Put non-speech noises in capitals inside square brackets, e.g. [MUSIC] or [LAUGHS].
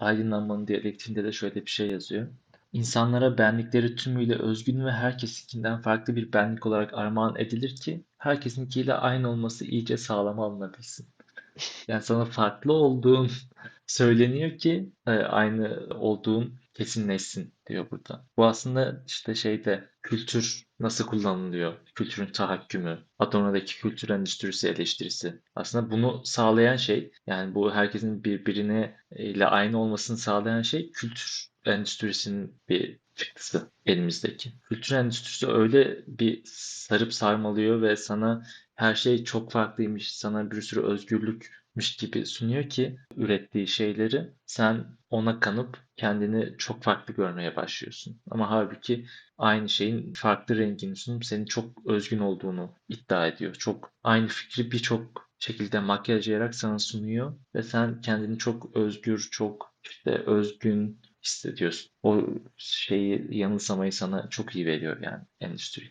aydınlanmanın diyalektiğinde de şöyle bir şey yazıyor. İnsanlara benlikleri tümüyle özgün ve herkesinkinden farklı bir benlik olarak armağan edilir ki herkesinkiyle aynı olması iyice sağlama alınabilsin. Yani sana farklı olduğun [LAUGHS] söyleniyor ki e, aynı olduğun kesinleşsin diyor burada. Bu aslında işte şeyde kültür nasıl kullanılıyor, kültürün tahakkümü, Adorno'daki kültür endüstrisi eleştirisi. Aslında bunu sağlayan şey, yani bu herkesin birbirine ile aynı olmasını sağlayan şey kültür endüstrisinin bir çıktısı elimizdeki. Kültür endüstrisi öyle bir sarıp sarmalıyor ve sana her şey çok farklıymış, sana bir sürü özgürlükmüş gibi sunuyor ki ürettiği şeyleri sen ona kanıp kendini çok farklı görmeye başlıyorsun. Ama halbuki aynı şeyin farklı rengini sunup senin çok özgün olduğunu iddia ediyor. Çok aynı fikri birçok şekilde makyajlayarak sana sunuyor ve sen kendini çok özgür, çok işte özgün hissediyorsun. O şeyi yanılsamayı sana çok iyi veriyor yani endüstri.